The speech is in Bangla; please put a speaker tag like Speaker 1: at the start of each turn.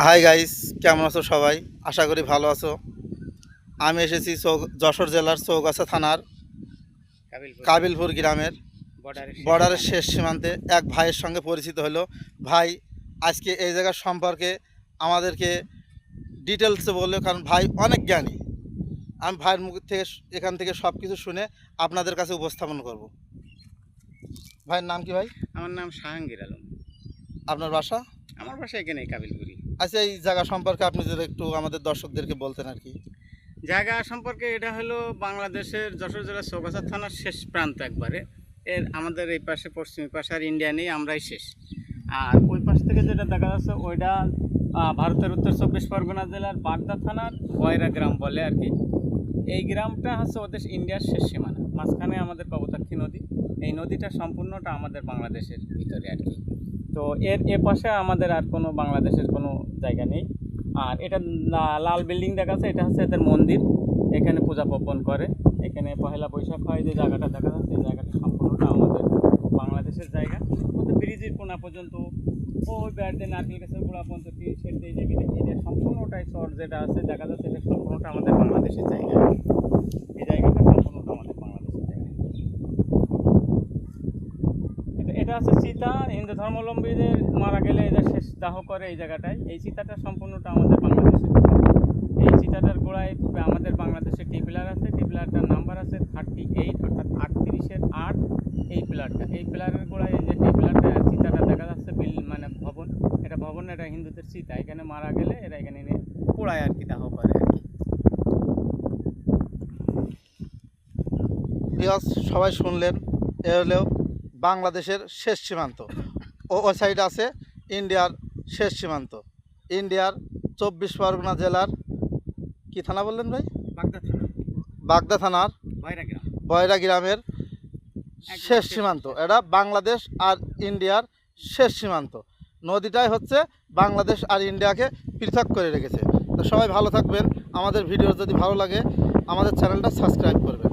Speaker 1: হাই গাইস কেমন আছো সবাই? আশা করি ভালো আছো। আমি এসেছি চৌ যশোর জেলার চৌগাছা থানার কাবিলপুর। গ্রামের বর্ডারের শেষ সীমান্তে। এক ভাইয়ের সঙ্গে পরিচিত হলো। ভাই আজকে এই জায়গার সম্পর্কে আমাদেরকে ডিটেলসে বলল কারণ ভাই অনেক জ্ঞানী। আমি ভাইয়ের মুখ থেকে এখান থেকে সব কিছু শুনে আপনাদের কাছে উপস্থাপন করব। ভাইয়ের নাম কি ভাই?
Speaker 2: আমার নাম শাহাঙ্গীর আলম।
Speaker 1: আপনার বাসা?
Speaker 2: আমার বাসা এখানে কাবিলপুরি
Speaker 1: আচ্ছা এই জায়গা সম্পর্কে আপনি যদি একটু আমাদের দর্শকদেরকে বলতেন আর কি।
Speaker 2: জায়গা সম্পর্কে এটা হলো বাংলাদেশের যশোর জেলার চৌগাছা থানার শেষ প্রান্ত একবারে। এর আমাদের এই পাশে, পশ্চিম পাশে আর ইন্ডিয়া নেই, আমরাই শেষ। আর ওই পাশ থেকে যেটা দেখা যাচ্ছে, ওইটা ভারতের উত্তর চব্বিশ পরগনা জেলার বাগদা থানার বয়রা গ্রাম বলে আর কি। এই গ্রামটা হচ্ছে ওদের ইন্ডিয়ার শেষ সীমানা। মাঝখানে আমাদের কবতাক্ষী নদী। এই নদীটা সম্পূর্ণটা আমাদের বাংলাদেশের ভিতরে আর কি। তো এর, এ পাশে আমাদের আর কোনো বাংলাদেশের কোনো জায়গা নেই। আর এটা লাল বিল্ডিং দেখা যাচ্ছে এটা হচ্ছে এদের মন্দির। এখানে পূজা পর্বণ করে। এখানে পহেলা বৈশাখ হয়, যে জায়গাটা দেখা যাচ্ছে, এই জায়গাটা সম্পূর্ণটা আমাদের বাংলাদেশের জায়গা। ওদের ব্রিজের কোনা পর্যন্ত। ওই ব্যাটদের নারকেল গাছের গোড়া পর্যন্ত টিন দিয়ে যে এটা সম্পূর্ণটাই শহর যেটা আছে, দেখা যাচ্ছে এটা সম্পূর্ণটা আমাদের বাংলাদেশের জায়গা। এই জায়গাটা সম্পূর্ণটা আমাদের বাংলাদেশের জায়গা এটা আছে সীতা, হিন্দু ধর্মাবলম্বীদের মারা গেলে এটা শেষ দাহ করে এই জায়গাটায়। এই সীতাটা সম্পূর্ণটা আমাদের বাংলাদেশে। এই সীতাটার গোড়ায় আমাদের বাংলাদেশে টি পিলার আছে? টি পিলারটার নাম্বার আছে? থার্টি এইট অর্থাৎ আটত্রিশের আট এই পিলারটা এই পিলারের গোড়ায় এই যে টি পিলারটা সীতাটা দেখা যাচ্ছে বিল মানে ভবন। এটা ভবন, এটা হিন্দুদের সীতা। এখানে মারা গেলে এরা এখানে এনে পোড়ায় আর কি, দাহ করে আর কি।
Speaker 1: সবাই শুনলেন। এ হলো বাংলাদেশের শেষ সীমান্ত। ও ওই সাইডে আছে ইন্ডিয়ার শেষ সীমান্ত। ইন্ডিয়ার চব্বিশ পরগনা জেলার কি থানা বললেন ভাই?
Speaker 2: বাগদা
Speaker 1: বাগদা থানার বয়রা গ্রামের শেষ। সীমান্ত। এটা বাংলাদেশ আর ইন্ডিয়ার শেষ সীমান্ত। নদীটাই হচ্ছে বাংলাদেশ আর ইন্ডিয়াকে পৃথক করে রেখেছে। তো সবাই ভালো থাকবেন। আমাদের ভিডিও যদি ভালো লাগে আমাদের চ্যানেলটা সাবস্ক্রাইব করবেন।